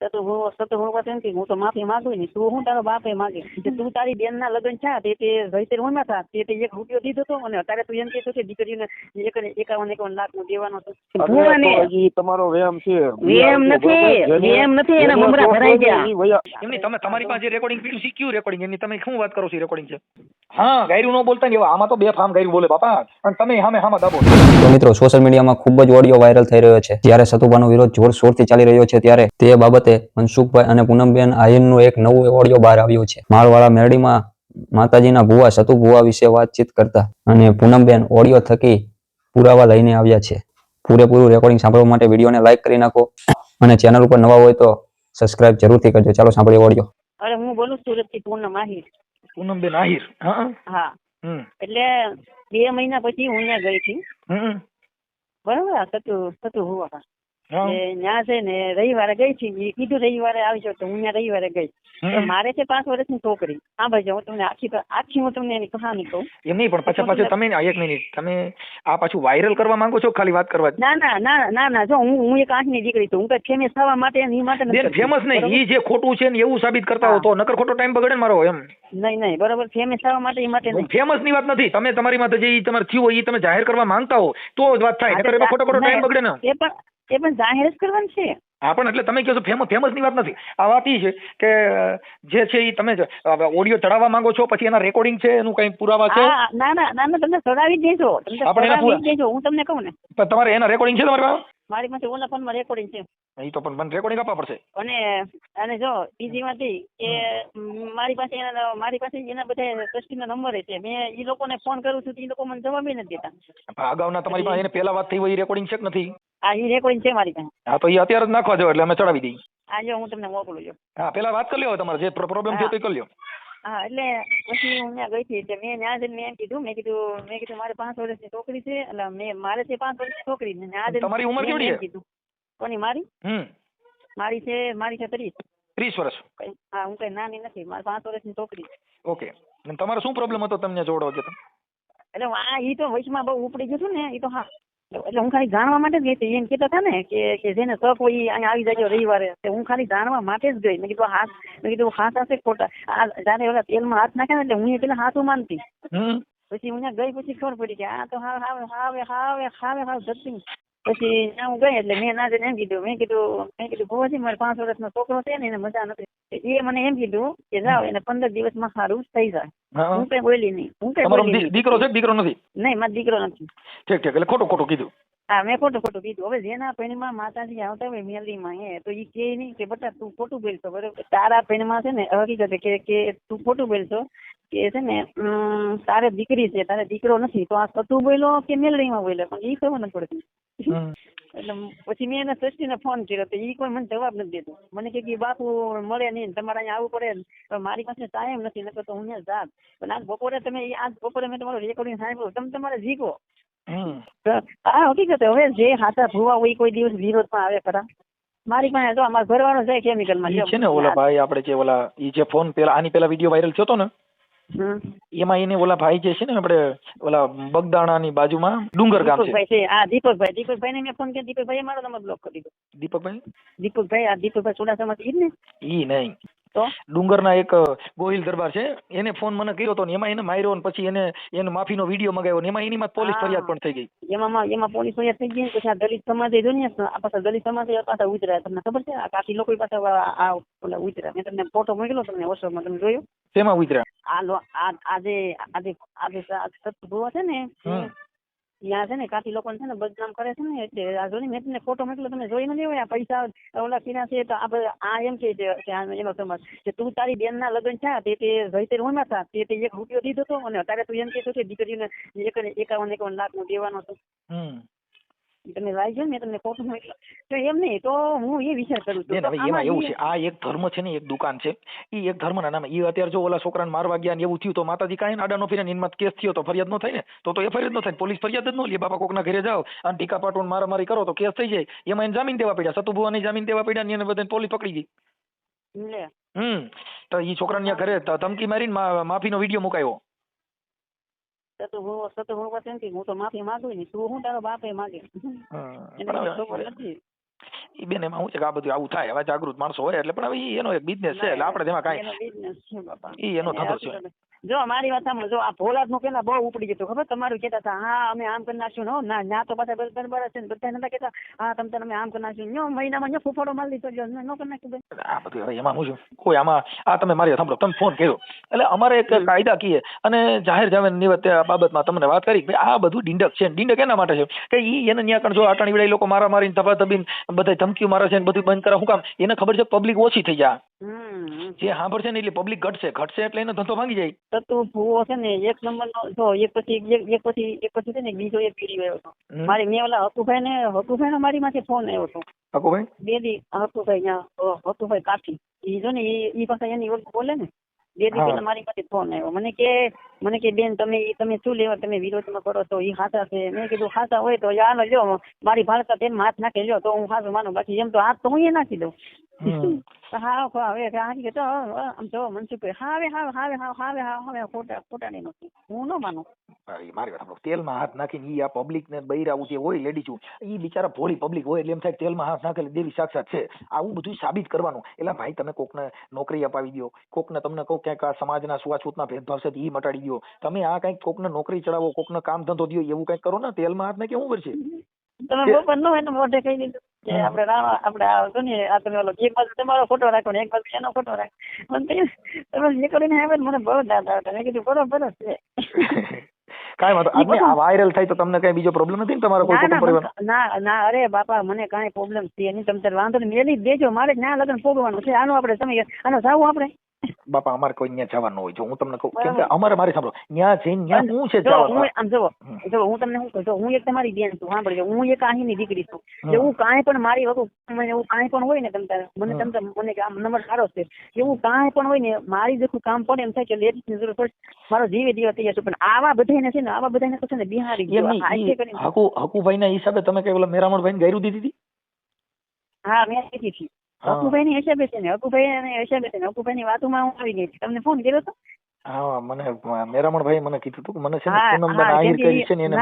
તો હું સતો હું એમ કે હું તો માફી માંગુ ને તું હું તારો બાપે માગે? કે તું તારી બેન ના લગ્ન છે તે તે રહીતર હું થા તે તે એક રૂપિયો દીધો તો અને અત્યારે તું એમ કહેતો કે દીકરીને એક એકાવન એકાવન લાખનું દેવાનો છે. તમારો વ્યાયામ છે. વેમ નથી વેમ નથી એના મમરા ભરાઈ ગયા. એમની તમે તમારી પાસે રેકોર્ડિંગ પીડ્યું ક્યુ રેકોર્ડિંગ એની તમે શું વાત કરો છો રેકોર્ડિંગ છે? હા. ગાયરું ન બોલતા ને એવા. આમાં તો બે ફામ ગાયરું બોલે બાપા. અને તમે હામે સામે દબો. તો મિત્રો સોશિયલ મીડિયામાં ખૂબ જ ઓડિયો વાયરલ થઈ રહ્યો છે. જ્યારે સતુભાનો વિરોધ જોરશોરથી ચાલી રહ્યો છે ત્યારે તે બાબતે મનસુખભાઈ અને પૂનમબેન આહિરનું એક નવું ઓડિયો બહાર આવ્યું છે. માળવાળા મેરડીમાં માતાજીના ભુવા સતુ ભુવા વિશે વાતચીત કરતા અને પૂનમબેન ઓડિયો થકી પુરાવા લઈને આવ્યા છે. પૂરેપૂરું રેકોર્ડિંગ સાંભળવા માટે વિડીયોને લાઈક કરી નાખો અને ચેનલ ઉપર નવા હોય તો સબસ્ક્રાઇબ જરૂરથી કરજો. ચાલો સાંભળીએ ઓડિયો. અરે હું બોલું સુરતથી પૂનમ આહિર. પૂનમબેન આહિર. હા એટલે બે મહિના પછી હું ત્યાં ગઈ હતી. બરાબર સતુ સતુ હા. ત્યાં છે ને રવિવારે ગઈ હતી કીધું રવિવારે આવજો તો હું ત્યાં રવિવારે ગઈ. મારે છે પાંચ વર્ષની છોકરી. હા ભાઈ હું તમને આખી આખી હું તમને એની કહાની કહું. એમ નહીં પણ પાછા પાછું તમે એક મિનિટ. તમે આ પાછું વાયરલ કરવા માંગો છો ખાલી વાત કરવા? ના ના ના ના ના જો હું હું એક આંખની દીકરી છું. હું કઈ ફેમસ થવા માટે અને માટે. ફેમસ નહીં? ઈ જે ખોટું છે ને એવું સાબિત કરતા હો. તો નકર ખોટો ટાઈમ બગડે મારો એમ. નહીં નહીં બરાબર? ફેમસ થવા માટે એ માટે નહીં ફેમસની વાત નથી. તમે તમારી માથે જે તમારે થયું હોય એ તમે જાહેર કરવા માંગતા હો તો વાત થાય. નકર એમાં ખોટો ખોટો ટાઈમ બગડે ને. એ પણ એ પણ જાહેર જ કરવાનું છે. હા પણ એટલે તમે કહો છો ફેમસ ફેમસની વાત નથી. આ વાત છે કે જે છે એ તમે ઓડિયો ચડાવવા માંગો છો પછી એના રેકોર્ડિંગ છે એનું કઈ પુરાવા છે? ના ના ના ના તમને ચડાવી દેજો. તમને ચડાવી દેજો હું તમને કહું ને. પણ તમારે એના રેકોર્ડિંગ છે તમારે પાસે? મારી પાસે ઓલા ફોનમાં રેકોર્ડિંગ છે. એ તો પણ મને રેકોર્ડિંગ આપવા પડશે. અને અને જો બીજી વાત એ કે મારી પાસે એના મારી પાસે એના બધા ટ્રસ્ટીના નંબર છે. મેં ઈ લોકોને ફોન કરું છું તો એ લોકો મને જવાબ નથી દેતા. અગાઉના તમારી પાસે એને પહેલા વાત થઈ હોય એ રેકોર્ડિંગ છે કે નથી. આ ઈ રેકોર્ડિંગ છે મારી પાસે. હા તો એ અત્યારે જ નાખવા જાવ એટલે અમે ચડાવી દઈએ. આજે હું તમને મોકલું છું. હા પેલા વાત કરી લ્યો તમારે જે પ્રોબ્લેમ છે તે કરી લ્યો. હા એટલે પછી હું ત્યાં ગઈ હતી એટલે મેં ત્યાં જઈને મેં એમ કીધું મેં કીધું મેં કીધું મારે પાંચ વર્ષની છોકરી છે. એટલે મેં મારે છે પાંચ વર્ષની છોકરી. ને ત્યાં તમારી ઉંમર કેવડી છે? કીધું કોની મારી? હમ. મારી છે મારી છે ત્રીસ. ત્રીસ વર્ષ. હા હું કઈ નાની નથી મારે પાંચ વર્ષની છોકરી ઓકે. તમારો શું પ્રોબ્લેમ હતો તમને જોડો કે એટલે આ એ તો વચમાં બહુ ઉપડી ગયું હતું ને એ તો હા. એટલે હું ખાલી જાણવા માટે જ ગઈ હતી એમ કહેતા હતા ને કે કે જેને તક હોય એ અહીંયા આવી જાય રવિવારે તે હું ખાલી જાણવા માટે જ ગઈ મેં કીધું હાથ મેં કીધું હાથ હશે ખોટા આ જયારે ઓલા તેલમાં હાથ નાખે ને એટલે હું પેલા હાથું માનતી પછી હું ગઈ પછી ખબર પડી કે આ તો હાવે હાવે હાવે હાવે હાવે હાવ જતી પછી ત્યાં હું ગઈ એટલે મેં ના જઈને એમ કીધું મેં કીધું મેં કીધું ભુવાજી મારે પાંચ વર્ષનો છોકરો છે ને એને મજા નથી. એ મને એમ કીધું કે જાઓ એને પંદર દિવસમાં સારું થઈ જાય. હું. કઈ બોલી નહીં હું કઈ બોલી દીકરો છે? દીકરો નથી? નહીં મારો દીકરો નથી. ઠીક ઠીક એટલે ખોટું ખોટું કીધું. હા મેં ખોટું ખોટું કીધું. હવે જેના પૈણમાં માતાજી આવતા હોય મેલીમાં એ તો એ કે નહીં કે બટા તું ખોટું બોલશો. બરોબર? તારા પૈણમાં છે ને હકીકત કે કે તું ખોટું બોલશો કે છે ને તારે દીકરી છે તારે દીકરો નથી તો આ સતું બોલ્યો કે મેલડીમાં બોલ્યો? પણ એ ખબર નથી પડતી. એટલે પછી મેં એના ને ફોન કર્યો તો એ કોઈ મને જવાબ નથી દેતો. મને કે કે બાપુ મળે નહીં તમારે અહીંયા આવવું પડે પણ મારી પાસે ટાઈમ નથી નકર તો હું જાત. પણ આજ બપોરે તમે આજ બપોરે મેં તમારું રેકોર્ડિંગ સાંભળ્યું તમે તમારે જીકો આ હકીકત હવે જે હાથા ભૂવા હોય કોઈ દિવસ વિરોધમાં આવે ખરા. મારી પાસે તો અમારો ઘરવાળો છે કેમિકલમાં છે ને ઓલા ભાઈ આપણે જે ઓલા ઈ જે ફોન પેલા આની પેલા વીડિયો વાયરલ થયો તો ને. એમાં એને ઓલા ભાઈ જે છે ને આપણે ઓલા બગદાણાની બાજુમાં ડુંગર ગામ છે. આ દીપકભાઈ દીપકભાઈ ને મેં ફોન કર્યો દીપકભાઈ મારો નંબર બ્લોક કરી દીધો. દીપકભાઈ? દીપકભાઈ આ દીપકભાઈ ચોડાસામાંથી ઈ ને? ઈ નહીં. ડુંગરના એક ગોહિલ દરબાર છે. એને ફોન મને કર્યો હતો ને એમાં એને માર્યો ને પછી એને એને માફીનો વીડિયો મગાવ્યો ને એમાં એની માં પોલીસ ફરિયાદ પણ થઈ ગઈ. એમાં એમાં પોલીસ ફરિયાદ થઈ ગઈ ને પછી આ દલિત સમાજ જો ને આ પાછા દલિત સમાજ પાછા ઉતર્યા. તમને ખબર છે? આ કાકી લોકો પાછા આ ઓલા ઉતર્યા. મેં તમને ફોટો મોકલ્યો તમને વોટ્સઅપમાં તમે જોયો? તેમાં ઉતર્યા? આજે આજે આજે સત્ભુવા છે ને ત્યાં છે ને કાફી લોકોને છે ને બદનામ કરે છે ને એટલે આ જોઈ મેં તમને ફોટો મોકલો તમે જોઈ નથી હોય આ પૈસા ઓલા કિના છે તો આ આ એમ કે છે કે એનો સમાજ. કે તું તારી બેન ના લગ્ન છે તે તે રહીતર હું થા તે તે એક રૂપિયો દીધો હતો અને અત્યારે તું એમ કહેતો કે દીકરીને એક એકાવન એકાવન લાખનું દેવાનો હતો. તમે વાંચજો ને તમને મોકલ્યો. તો એમ નહીં તો હું એ વિચાર કરું છું. હવે એમાં એવું છે આ એક ધર્મ છે ને એક દુકાન છે. એ એક ધર્મના નામે ઈ અત્યારે જો ઓલા છોકરાને મારવા ગયા ને એવું થયું તો માતાજી કાંઈ આડા નો ફીરે એમાં કેસ થયો તો ફરિયાદ નો થાય ને? તો તો એ ફરિયાદ નો થાય પોલીસ ફરિયાદ જ નો લે બાપા કોકના ઘરે જાઓ અને ટીકા પાટોન મારામારી કરો તો કેસ થઈ જાય. એમાં એને જામીન દેવા પડ્યા સતુભુવાની જામીન દેવા પડ્યા ને એને બધાને પોલીસ પકડી ગઈ. હમ. તો એ છોકરાને ઘરે ધમકી મારીને માફીનો વીડિયો મુકાયો. તો હું તો હું હું તો માફી માંગુ ને તું હું તારો બાપે માગે નથી ઈ બેન એમાં શું છે કે આ બધું આવું થાય હવે જાગૃત માણસો હોય એટલે પણ હવે એનો એક બિઝનેસ છે એટલે આપણે તેમાં કાંઈ. ઈ એનો ધંધો છે. જો મારી વાત સાંભળો જો આ ભોલાદનું પેલા બહુ ઉપડી ગયું ખબર? તમારું કેતા હતા હા અમે આમ કરી નાખશું ને હો, ના ના તો પાછા બરાબર છે ને. બધા નતા કહેતા હા તમે તાર અમે આમ કરી નાખશું ન્યો મહિનામાં ન્યો ફૂફાડો મારી લીધો જો નો કરી નાખ્યું. આ બધું હવે એમાં હું છે? કોઈ આમાં આ તમે મારી સાંભળો તમે ફોન કર્યો. એટલે અમારે એક કાયદા કીએ અને જાહેર જામીનની આ બાબતમાં તમને વાત કરી કે આ બધું ડીંડક છે. ડીંડક એના માટે છે? કે ઈ એને ન્યા કણ જો આટાણી વેળા ઈ લોકો મારા મારીને ધબા ધબીને બધા ધમકીઓ મારે છે ને બધું બંધ કરે શું કામ? એને ખબર છે પબ્લિક ઓછી થઈ જાય. જે સાંભળશે ને એટલે પબ્લિક ઘટશે. ઘટશે એટલે એનો ધંધો ભાંગી જાય. તો તું ભૂવો છે ને એક નંબર નો જો એક પછી એક પછી એક પછી છે ને બીજો એક પીડી આવ્યો હતો. મારી મેં ઓલા હકુભાઈ ને હકુભાઈ નો મારી માંથી ફોન આવ્યો હતો. પાકું બે દી હકુભાઈ ત્યાં હકુભાઈ કાઠી. ઈ જો ને એ પાસે એની ઓળખ બોલે ને બે દી પેલા મારી પાસે ફોન આવ્યો. મને કે મને કે બેન તમે તમે શું લેવા તમે વિરોધમાં કરો છો? એ હાથા છે. મેં કીધું હાથા હોય તો યાર લ્યો મારી ભાળતા તેમ હાથ નાખે લ્યો તો હું હાથું માનું. બાકી એમ તો હાથ તો હું એ નાખી દઉં. હા હા, હવે કે તો આમ જો મનસુખભાઈ હાવે હાવે હાવે હાવે હાવે હાવે હાવે ખોટા ખોટા નહીં નથી હું ન માનું. મારી વાત સાંભળો. તેલમાં હાથ નાખીને ઈ આ પબ્લિક ને બૈરાવું જે હોય ઈ બિચારા ભોળી પબ્લિક હોય એટલે એમ થાય તેલમાં હાથ નાખેલી દેવી સાક્ષાત છે. આવું બધું સાબિત કરવાનું. એટલે ભાઈ તમે કોકને નોકરી અપાવી દો કોકને તમને કહું ક્યાંક આ સમાજના છૂઆછૂતના ભેદભાવ છે તો ઈ મટાડી દો તમે આ કંઈક કોકને નોકરી ચડાવો કોકને કામ ધંધો દો એવું કંઈક કરો ને તેલમાં હાથ ને કેવું કરશે તમે બપોર નો હોય મોઢે કહી દીધું કે આપણે આપણે આ જો ને આ તમે ઓલો એક બાજુ તમારો ફોટો રાખો ને એક બાજુ એનો ફોટો રાખો. મને તમે નીકળીને આવ્યા ને મને બહુ દાદ આવતા. મેં કીધું બરોબર જ છે. કાંઈ વાંધો આ વાયરલ થાય તો તમને કઈ બીજો પ્રોબ્લેમ નથી ને તમારા કોઈ ના કુટુંબ ના પરિવાર ના ના અરે બાપા મને કઈ પ્રોબ્લેમ છે નહીં તમે વાંધો નહીં. મેલી દેજો મારે ના લગ્ન ભોગવાનું છે. આનું આપણે તમે આનો જાવું આપણે? બાપા અમારે કોઈ ન્યા જવાનું હોય. જો હું તમને કહું કેમ કે અમારે મારે સાંભળો ન્યા જઈને ન્યા હું છે જવાનું? હું આમ જો જો હું તમને શું કહું હું એક તમારી બેન છું સાંભળજો હું એક અહીંની દીકરી છું. હમ. હું કાંઈ પણ મારી વગર મને એવું કાંઈ પણ હોય ને તમ તારે મને. તમ મને કે આ નંબર સારો છે. હું કાંઈ પણ હોય ને મારી જેટલું કામ પડે એમ થાય કે લેડીઝની જરૂર પડે મારો જીવે દીવા તૈયાર છે પણ આવા બધાને છે ને આવા બધાને તો છે ને બિહારી હકુ હકુભાઈ ના હિસાબે તમે કઈ ઓલા મેરામણ ભાઈ ગાયરું દીધી હતી? હા મેં દીધી હતી. હકુભાઈ ની છે ને હકુભાઈ અને છે ને હકુભાઈ ની વાતોમાં હું આવી ગઈ તમને ફોન કર્યો હતો? હા મને મેરામણ ભાઈ મને કીધું હતું મને છે ને હા આહિર કરી છે ને એને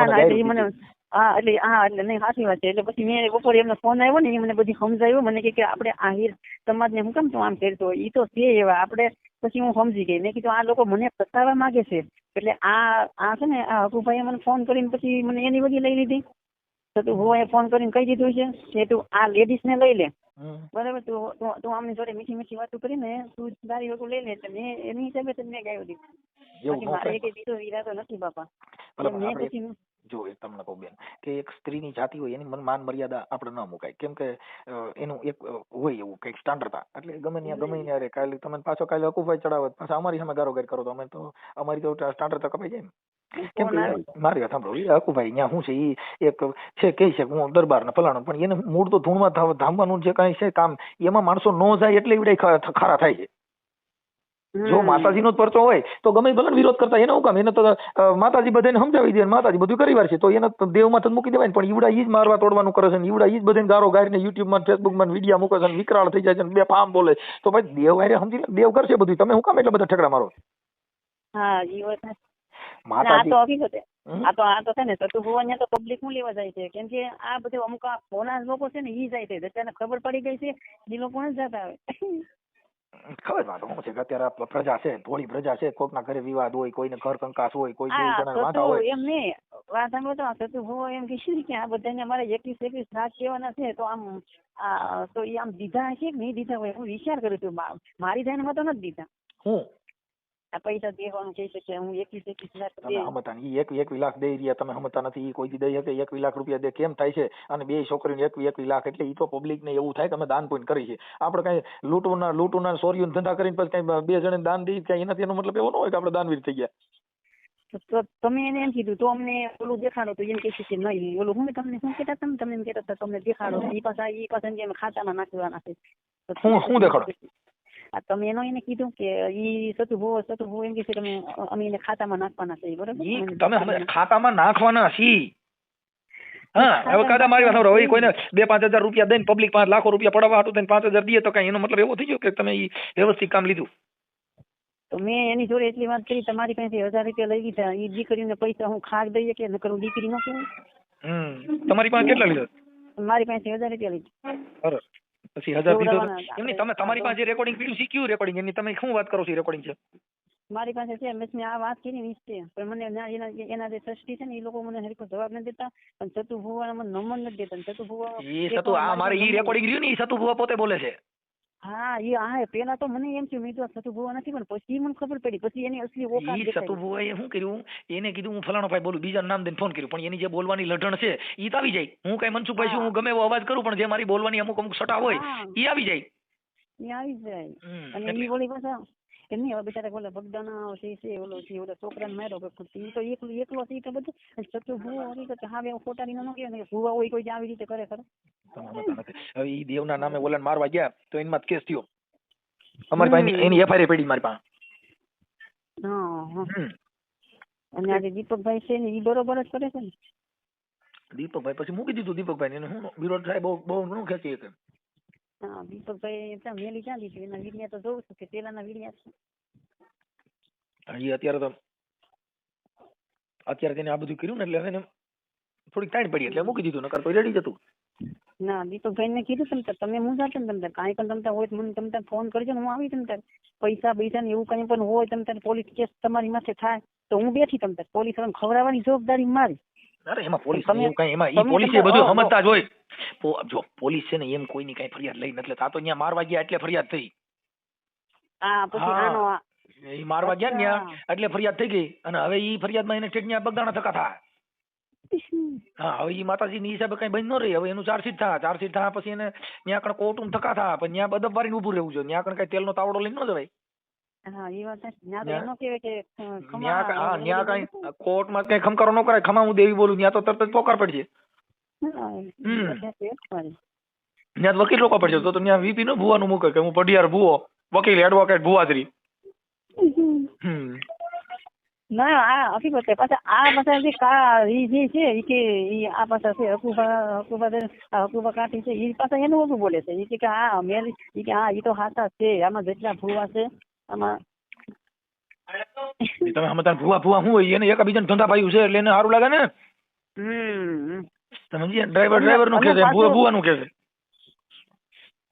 મને હા એટલે હા એટલે નહીં સાચી વાત છે. એટલે પછી મેં બપોરે એમનો ફોન આવ્યો ને એ મને બધી સમજાવ્યું. મને કે આપણે આહિર સમાજને હું કેમ તું આમ કરતો એ ઈ તો છે એવા. આપણે પછી હું સમજી ગઈ. મેં કીધું આ લોકો મને ફસાવા માંગે છે. એટલે આ આ છે ને આ હકુભાઈએ મને ફોન કરીને પછી મને એની વગી લઈ લીધી. તો હું ફોન કરીને કહી દીધું છે કે તું આ લેડીઝ ને લઈ લે. બરાબર? તું તું આમની જોડે મીઠી મીઠી વાતો કરીને તું તારી વગું લઈ લે. મેં એની હિસાબે જ મેં ગાયું દીધું. મારે. કઈ બીજો ઈરાદો નથી બાપા. મેં પછી જો એક તમને કહું બેન કે એક સ્ત્રીની જાતિ હોય એની મન- મર્યાદા આપણે ન મુકાય. કેમ કે એનું એક હોય એવું કંઈક સ્ટાન્ડર્ડતા એટલે ગમે ત્યાં ગમે ત્યાં અરે કાલે તમે પાછો કાલે અકુફાઈ ચડાવો પાછા અમારી સામે ગારોગાર કરો તો અમે તો અમારી તો સ્ટાન્ડર્ડતા કપાઈ જાય ને. કેમ કે મારી વાત સાંભળો એ હકુભાઈ ત્યાં શું છે એ એક છે કહી છે હું દરબાર ને ફલાણું પણ એને મૂળ તો ધૂળમાં ધામવાનું જે કાંઈ છે કામ એમાં માણસો નો જાય એટલે એવડે ખારા થાય છે. જો. માતાજીનો જ પરચો હોય તો ગમે ભલે વિરોધ કરતા એને હું કામ? એને તો માતાજી બધાને સમજાવી દે માતાજી બધું કરી વાર છે તો એને દેવમાં તો મૂકી દેવાય પણ ઈવડા ઈ જ મારવા તોડવાનું કરે છે ને ઈવડા ઈ જ બધાને ગારો ગારીને યુટ્યુબમાં ફેસબુકમાં વિડીયા મૂકે છે વિકરાળ થઈ જાય છે બે ફામ બોલે. તો ભાઈ દેવ હારે સમજી દેવ કરશે બધું તમે હું કામ એટલે બધા ઠેકડા મારો હા આ તો હકીકત આ તો આ તો છે ને સતુ ને તો પબ્લિક હું લેવા જાય છે? કેમ કે આ બધે અમુક આ લોકો છે ને ઈ જાય છે. ખબર પડી ગઈ છે ઈ લોકો જ જતા આવે. ખબર વાત શું છે કે અત્યારે પ્રજા છે ભોળી પ્રજા છે કોકના ઘરે વિવાદ હોય કોઈને ઘર કંકાસ હોય કોઈ વાંધા હોય. એમ નહીં વાત સાંભળો તો સતુ એમ કે શું કે આ બધાને અમારે એકવીસ એકવીસ લાખ કહેવાના છે તો આમ આ તો એ આમ દીધા છે કે નહીં દીધા હોય હું વિચાર કરું છું મારી ધ્યાનમાં તો નથી દીધા. હું? આ પૈસા દેવાનું કહી શકે હું એકવીસ એકવીસ લાખ તમે હમતા. ઈ એક એકવી લાખ દઈ રહ્યા તમે હમતા નથી ઈ કોઈથી દઈ શકે એકવી લાખ રૂપિયા દે કેમ થાય છે? અને બે છોકરીને એકવી એકવી લાખ એટલે ઈ તો પબ્લિક ને એવું થાય કે અમે દાન પુણ્ય કરી છે. આપણે કઈ લૂંટવાના લૂંટવાના સોરીઓને ધંધા કરીને પછી કઈ બે જણે દાન દઈ કઈ એનાથી એનો મતલબ એવો ન હોય કે આપણે દાનવીર થઈ ગયા. તમે એને એમ કીધું તો અમને ઓલું દેખાડો તો એમ કે છે કે નહીં ઓલું હું તમને શું કેતા તમે તમને એમ કેતા તમને દેખાડો એ પાછા એ પાછા એમ ખાતામાં નાખવાના છે. શું દેખાડો? તમે એનો એને કીધું કે ઈ સતુ ભુવો સતુ ભુવો એમ કે કે અમે એને ખાતામાં નાખવાના છે બરોબર તમે ખાતામાં નાખવાના છી હા હવે કાદા મારી વાત. હવે કોઈને બે પાંચ હજાર રૂપિયા દઈને પબ્લિક પાંચ લાખો રૂપિયા પડાવવા હતું તેને પાંચ હજાર દઈએ તો કઈ એનો મતલબ એવો થઈ ગયો કે તમે ઈ વ્યવસ્થિત કામ લીધું તો મેં એની જોડે એટલી વાત કરી તમારી પાસેથી હજાર રૂપિયા લઈ લીધા ઈ દીકરીને પૈસા હું ખાક દઈએ કે નકર કરું દીકરી ન કહેવાય તમારી પાસે કેટલા લીધા મારી પાસે હજાર રૂપિયા લીધા સરસ પછી હજાર દીધો એમની તમે તમારી પાસે રેકોર્ડિંગ પીડ્યું શીખ્યું રેકોર્ડિંગ એમની તમે શું વાત કરો છો રેકોર્ડિંગ છે? મારી પાસે છે મેં આ વાત કરી વીસ છે પણ મને એના એના જે સૃષ્ટિ છે ને એ લોકો મને હરખો જવાબ નથી દેતા. અને સતુ ભુવાના મને નંબર નથી દેતા. સતુ ભુવા એ સતુ આ મારે ઈ રેકોર્ડિંગ રહ્યું ને ઈ સતુ ભુવા પોતે બોલે છે. હા એ આ પેલા તો મને એમ થયું મેં આ નથી પણ પછી મને ખબર પડી. પછી એની અસલી ઓકાત એ સતુભુવા એ શું કર્યું? એને કીધું હું ફલાણો ભાઈ બોલું બીજા નામ દઈને ફોન કર્યું પણ એની જે બોલવાની લઢણ છે ઈ તો આવી જાય. હું કઈ મનસુખભાઈ છું હું ગમે એવો અવાજ કરું પણ જે મારી બોલવાની અમુક અમુક સટા હોય હા. ઈ આવી જાય. એ આવી જાય. અને ઈ ઓલી પાછા એમની હવે બિચારા ઓલા બગદાના છે છે ઓલો છે ઓલા છોકરાને માર્યો ઈ તો એકલો એકલો છે તો બધું અને સતુ ભુવા હકીકત હા એવું ખોટા ની ન ને કે ભુવા હોય કોઈ આવી રીતે કરે ખરા હવે ઈ દેવના નામે ઓલાને મારવા ગયા તો એનમાં કેસ થયો અમારી પાસે એની- એફઆઈઆર પડી મારી પાસે હા અને આજે દીપકભાઈ છે ને ઈ બરોબર જ કરે છે ને દીપકભાઈ પછી મૂકી દીધું દીપકભાઈ એને હું વિરોધ થાય બહુ બહુ ન ખેંચી શકે હા દીપકભાઈ ત્યાં મેલી ક્યાં દીધું એના વીડિયા તો જોઉં છું કે પેલાના વીડિયા છે. ઈ અત્યારે તો અત્યારે તેને આ બધું કર્યું ને એટલે હવે થોડીક ટાઈમ પડી એટલે મૂકી દીધું નકર તો રેડી જતું ના દીપકભાઈ ને કીધું તમે તમે હું જાતે ને તમ કાંઈ પણ તમને હોય મને તમને ફોન કરજો ને હું આવી તમને પૈસા પૈસા ને એવું કંઈ પણ હોય તમને પોલીસ કેસ તમારી માથે થાય તો હું બેઠી તમને પોલીસ ખવડાવવાની જવાબદારી મારી. અરે એમાં પોલીસ તમે- કઈ એમાં ઈ પોલીસ બધું સમજતા જ હોય. જો પોલીસ છે ને એમ કોઈની કઈ ફરિયાદ લઈ નથી લેતા. તો ત્યાં મારવા ગયા એટલે ફરિયાદ થઈ. હા પછી આનો એ મારવા ગયા ને ત્યાં એટલે ફરિયાદ થઈ ગઈ. અને હવે ઈ ફરિયાદમાં એને ઠેઠ ત્યાં બગદાણા થકા થા. હા હવે ઈ માતાજીની હિસાબે કઈ બંધ ન રહી. હવે એનું ચાર્જશીટ થા. ચાર્જશીટ થા પછી એને ત્યાં કણ કોર્ટમાં થકા થા. પણ ત્યાં બદબવારી ઊભું રહેવું જોઈએ. ત્યાં કણ કઈ તેલનો તાવડો લઈને ન જવાય. હા એ વાત સાચી. ન્યા તો ન્યા- એમ ન કહેવાય કે અ, ખમા ત્યાં ક- હા એવું ત્યાં બધું કઈ કોર્ટમાં કઈ ખમકારો ન કરાય ખમા હું દેવી બોલું ત્યાં તો તરત જ પોકાર પડશે હા, એ હમ. બધા છે જ મારી. ત્યાં વકીલ લોકો પડશે તો તો વીપી નો ભુવાનું મૂકે કે હું પઢિયાર ભુવો વકીલ એડવોકેટ ભુવાશ્રી ના આ હકીકત છે. પાછા આ પાછા જે કા ઈ જે છે ઈ કે ઈ આ પાછા છે હકુબા હકુબા હકુબા કાઠી છે ઈ પાછા એનું ઓછું બોલે છે. ઈ કે કે આ મેલ ઈ કે હા ઈ તો હાથા છે આમાં જેટલા ભૂવા છે આમાં. તમે સમજતા ભુવા ભુવા હું હોય એને એકબીજાને ધંધા પાયું છે એટલે એને સારું લાગે ને? હમ. સમજી ડ્રાઈવર ડ્રાઈવરનું કે છે અને ભૂવા નું કે છે.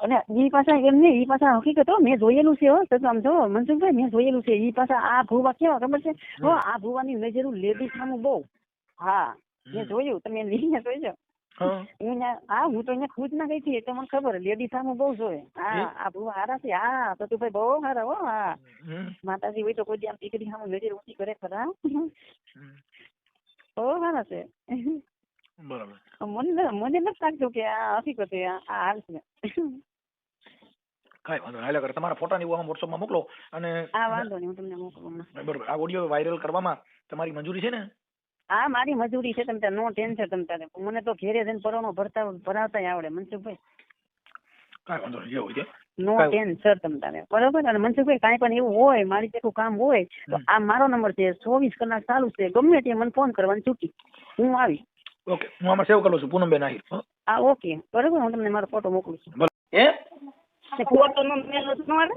અને ઈ પાછા એમ નહીં ઈ પાછા હકીકત હો મેં જોયેલું છે હો તો આમ જો મનસુખભાઈ મેં જોયેલું છે ઈ પાછા આ ભૂવા કેવા ખબર છે? હો આ ભૂવાની નજરું લેડીઝ સામે બહુ. હા મેં જોયું તમે લીને જોઈજો હા. આ હું તો ખુદ ના ગઈ હતી એટલે મને ખબર લેડી સામે બહુ જોવે. હા હે? આ બહુ હારા છે હા તો તું ભાઈ બહુ હારા હો હા. માતાજી હોય તો કોઈ આમ દીકરી સામે નજર ઊંચી કરે ખરા. બહુ હારા છે. બરાબર. મને મને નથી લાગતું કે આ હકીકત આ હાલ છે. કાંઈ વાંધો નહીં એટલે કરે તમારા ફોટા ને એવું વોટ્સઅપમાં મોકલો અને આ વાંધો નહીં હું તમને મોકલું બરાબર આ ઓડિયો વાયરલ કરવામાં તમારી મંજૂરી છે ને? હા મારી મજૂરી છે તમે નો ટેન્શન તમે તારે. મને તો ઘેરે જઈને પરવાનો ભરતા ભરાવતા આવડે મનસુખભાઈ. કાંઈ વાંધો નહીં જે હોય નો કાંઈ- ટેન્શન તમે તારે. બરોબર? અને મનસુખભાઈ કાંઈ પણ એવું હોય મારી જેટલું કામ હોય તો આ મારો નંબર છે ચોવીસ કલાક ચાલુ છે. ગમે તે મને ફોન કરવાની છૂટી. હું આવી. ઓકે હું આમાં સેવ કરું છું. પૂનમબેન આહિર હો? આ ઓકે. બરોબર? હું તમને મારો ફોટો મોકલું છું. એ ફોટો નો જ ન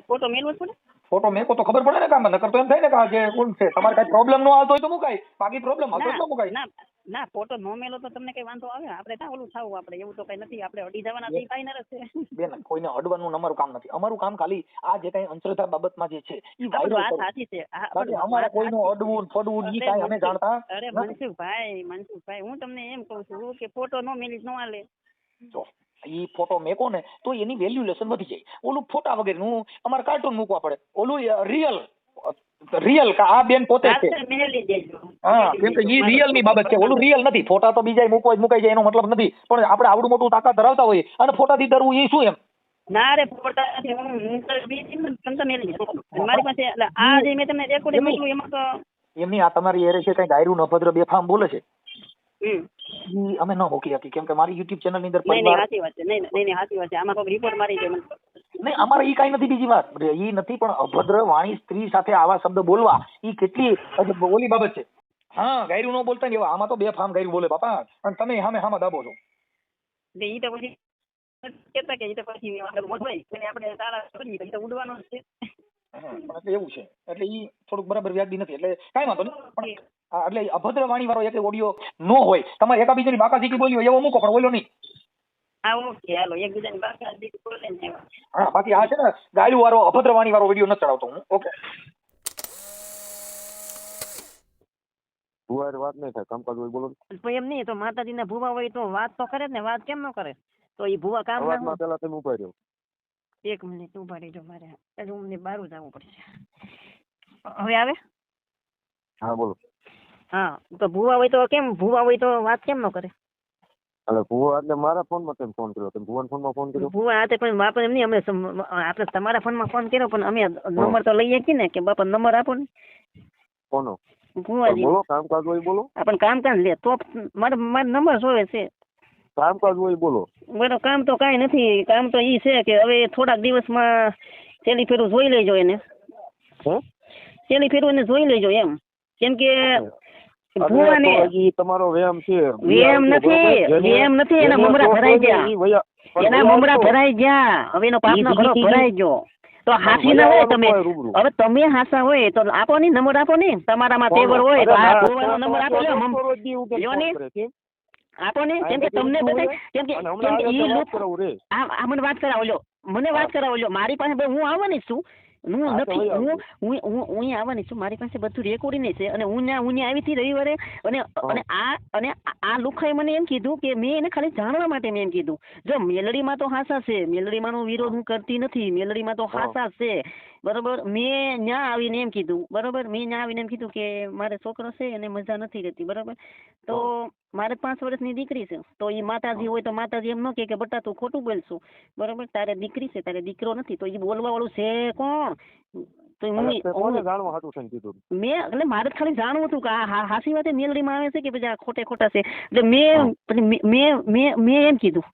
ફોટો મેલવો પડે? ફોટો મેકો તો ખબર પડે ને કામ નકર તો એમ થાય ને કે જે કોણ છે? તમારે કઈ પ્રોબ્લેમ નો આવતો હોય તો મુકાય. બાકી પ્રોબ્લેમ હતો તો મુકાય. ના ના ફોટો નો મેલો તો તમને કઈ વાંધો આવે? આપણે ના ઓલું થાવું આપણે એવું તો કઈ નથી. આપણે અડી જવાના તો કઈ જ છે. બેન કોઈને અડવાનું અમારું કામ નથી. અમારું કામ ખાલી આ જે કઈ અંધશ્રદ્ધા બાબતમાં જે છે વાત કરવું. સાચી છે. અમારે કોઈનું અડવું ફડવું ઈ કાંઈ અમે જાણતા અરે. મનસુખભાઈ મનસુખભાઈ હું તમને એમ કહું છું કે ફોટો નો મેલી નો આલે જો ઈ ફોટો મેકો ને તો એની વેલ્યુલેશન વધી જાય. ઓલું ફોટા વગેરેનું અમારે કાર્ટૂન મૂકવા પડે. ઓલું રિયલ રિયલ આ બેન પોતે છે. હા કેમ કે ઈ રિયલની બાબત છે. ઓલું રિયલ નથી. ફોટા તો બીજા મૂકવાય મુકાઈ જાય એનો મતલબ નથી. પણ આપણે આવડું મોટું તાકાત ધરાવતા હોઈએ અને ફોટાથી ડરવું એ શું એમ? ના રે ફોટા નથી. હું ને મેલી મારી પાસે આ જે મેં તમને રેકોર્ડિંગ મોકલું એમાં તો એમની આ તમારી એરે છે કઈ ડાયરું અભદ્ર બેફામ બોલે છે. હમ. ઈ અમે ન મૂકી હતી કેમ કે મારી યુટ્યુબ ચેનલની અંદર નહીં નહીં સાચી વાત છે. નહીં નહીં નહીં સાચી વાત છે. આમાં કોઈ રિપોર્ટ મારી છે નહીં અમારે ઈ કાંઈ નથી બીજી વાત. ઈ નથી પણ અભદ્ર વાણી સ્ત્રી સાથે આવા શબ્દ બોલવા ઈ કેટલી ઓલી બાબત છે. હા ગાયરું ન બોલતા ને એવા. આમાં તો બે ફામ ગાયરું બોલે બાપા. અને તમે સામે સામે દાબો છો. ઈ તો પછી કેતા કે ઈ તો પછી આપણે આપણે તારા કરીએ ઈ તો ઉડવાનો છે. એટલે એવું છે. એટલે ઈ થોડુંક બરાબર વ્યાજબી નથી. એટલે કાંઈ વાંધો નહીં પણ એટલે અભદ્ર વાણી વાળો એક ઓડિયો નો હોય. તમારે એકાબીજાની બાકાજીકી બોલી બોલ્યો એવો મૂકો પણ બોલ્યો નહીં. હા બાકા બાકી આ છે ને ગાયું વાળો અભદ્ર વાણી વાળો વીડિયો ન ચડાવતો હું ઓકે. ભુવા વાત નહીં થાય કામકાજ હોય બોલો. પણ એમ નહીં તો માતાજીના ભુવા હોય તો વાત તો કરે ને વાત કેમ ન કરે? તો એ ભુવા કામ ના પેલા તમે ઊભા રહ્યો એક મિનિટ ઊભા રહેજો મારે. રૂમની બહાર જવું પડશે. હવે આવે? હા બોલો. હા તો ભૂવા હોય તો કેમ? ભૂવા હોય તો વાત કેમ ન કરે? એટલે ભુવા એટલે મારા ફોનમાં કેમ ફોન કર્યો? તમે ફોન ફોનમાં ફોન કર્યો? ભૂવા હાથે પણ બાપા એમ નહીં અમે આપણે તમારા ફોનમાં ફોન કર્યો પણ અમે નંબર તો લઈએ કે ને કે બાપા નંબર આપો ને? કોનો? ભૂવાજી. બોલો કામકાજ હોય બોલો. આપણ કામ કામ લે તો મારે મારો નંબર જોવે છે. કામકાજ હોય બોલો. મારો કામ તો કાંઈ નથી કામ તો ઈ છે કે હવે થોડાક દિવસમાં છેલ્લી ફેરું જોઈ લેજો એને. છેલ્લી ફેરું એને જોઈ લેજો એમ. કેમ કે ભૂવાને હજી તમારો વ્યાયામ છે. વ્યાયામ નથી, વ્યાયામ નથી, એના મમરા ભરાઈ ગયા. એના મમરા ભરાઈ ગયા. હવે એનો પાપનો ઘરો ભરાઈ ગયો. તો હાસી ના હોય તમે. હવે તમે હાસા હોય તો આપો ને નંબર આપો ને તમારામાં તેવર હોય તો આ ભૂવાનો નંબર આપો ને. કરે, કેમ? આપો ને કેમ કે તમને બધાય કેમ કે કેમ કે ઈ લોકો આ મને વાત કરાવો લ્યો. મને વાત કરાવો લ્યો. મારી પાસે હું આવવાની જ છું. હું નથી હું હું હું હું આવવાની છું મારી પાસે બધું રેકોર્ડિંગ છે અને હું ત્યાં હું આવી હતી રવિવારે અને અને આ અને આ- આ લુખાએ મને એમ કીધું કે મેં એને ખાલી જાણવા માટે મેં એમ કીધું. જો મેલડીમાં તો હાસા છે મેલડીમાંનો વિરોધ હું. કરતી નથી મેલડીમાં તો હાસા છે. બરોબર? મેં ત્યાં આવીને એમ કીધું બરોબર? મેં ત્યાં આવીને એમ કીધું કે મારે છોકરો છે અને મજા નથી રહેતી બરોબર? તો મારે પાંચ વર્ષની દીકરી છે તો એ માતાજી હોય તો માતાજી એમ ન કહે કે બટા તું ખોટું બોલશું બરોબર? તારે દીકરી છે તારે દીકરો નથી તો એ બોલવા વાળું છે કોણ? તો કીધું? મેં એટલે મારે ખાલી જાણવું હતું કે આ હાસી વાતે મેલડીમાં આવે છે કે પછી આ ખોટે ખોટા છે? એટલે મેં મેં મેં એમ કીધું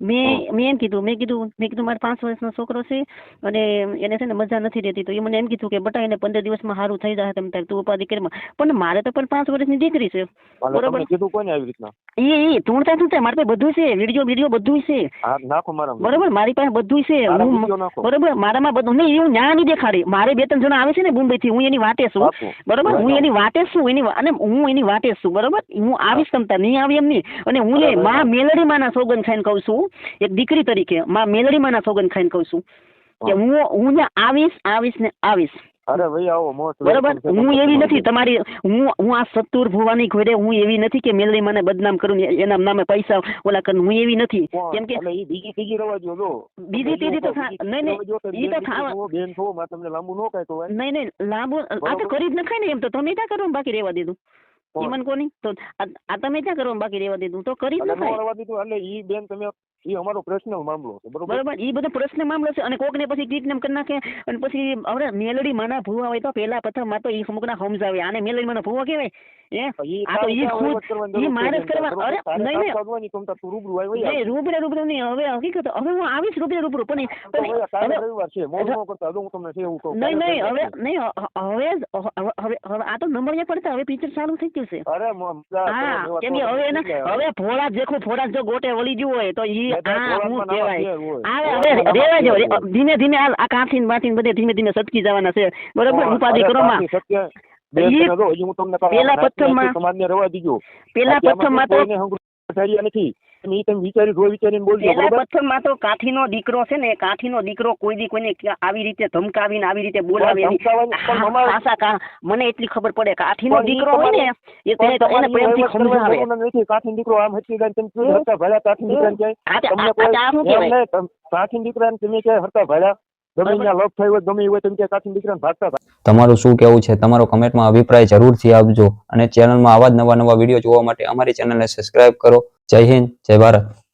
મેં મેં એમ કીધું મેં કીધું મેં કીધું મારે પાંચ વર્ષનો છોકરો છે અને એને છે ને મજા નથી રહેતી. તો એ મને એમ કીધું કે બટા એને પંદર દિવસમાં સારું થઈ જશે તમે તું ઉપાધિ કરીમાં પણ મારે તો પણ પાંચ વર્ષની દીકરી છે. બરોબર. કીધું કોને આવી રીતના? એ એ તું શું છે મારી પાસે બધું છે વીડિયો વીડિયો બધું છે. નાખો મારા બરોબર? મારી પાસે બધું છે. હું બરોબર? મારામાં બધું નહીં હું ન્યા નહીં દેખાડી. મારે બે ત્રણ જણા આવે છે ને મુંબઈ થી હું એની વાતે છું. બરોબર? હું એની વાતે છું એની અને હું એની વાતે છું. બરોબર? હું આવીશ તમતા નહીં આવી એમ નહીં. અને હું એ. માં મેલડી માના સોગન ખાઈને કહું છું. એક દીકરી તરીકે માં મેલડી માના સોગન ખાઈને કહું છું કે હું. હું ને આવીશ આવીશ ને આવીશ. અરે ભાઈ આવો મોસ્ટ બરોબર? હું એવી નથી તમારી હું હું આ સત્તુર ભુવાની ઘોડે હું એવી નથી કે મેલડી મને બદનામ કરું એના નામે પૈસા ઓલા કરું હું એવી નથી. કેમ કે બીજી ત્રીજી રવા જો. બીજી ત્રીજી તો નહીં, નહીં, રવા તો ઈ તો છો, બેન છો માં તમને લાંબુ ન કાંઈ કહેવાય. નહીં નહીં લાંબુ આ તો કરી જ નખાય ને એમ તો તમે ત્યાં કરો બાકી રહેવા દીધું? ઈમન કોની? તો આ તમે ત્યાં કરો બાકી રહેવા દીધું? તો કરી જ નખાય નો દીધું એટલે ઈ બેન તમે ઈ અમારો પર્સનલ મામલો છે, બરોબર? ઈ બધો પ્રશ્ન મામલો છે અને કોકને પછી કિડનેપ કરી નાખે અને પછી, હવે મેલડી માના ભૂવા હોય તો પહેલા પ્રથમમાં તો એ અમુકના આવે આને મેલડી માના ભૂવા કહેવાય? ધીમે ધીમે આ કાંઠી ને બધે ધીમે ધીમે સટકી જવાના છે. બરોબર? ઉપાધિ કરો કાઠીનો દીકરો છે ને કાઠીનો દીકરો કોઈ દી કોઈને આવી રીતે ધમકાવીને આવી રીતે બોલાવે મને એટલી ખબર પડે કાઠીનો દીકરો હોય ને એ તેને- પ્રેમથી સમજાવે. નથી. કાઠીનો દીકરો આમ હચી જાય ને તમે હરતા કાઠીનો? આ- તમને કાઠીનો તમે હરતા ગમે ત્યાં લપ થયો હોય ગમે હોય તમે ક્યાંય કાઠીનો દીકરાને ભાગતા હતા? તમારું શું કેવું છે? તમારો કમેન્ટમાં અભિપ્રાય જરૂરથી આપજો. અને ચેનલમાં આવા જ નવા નવા વીડિયો જોવા માટે અમારી ચેનલને સબસ્ક્રાઇબ કરો. જય હિન્દ જય ભારત.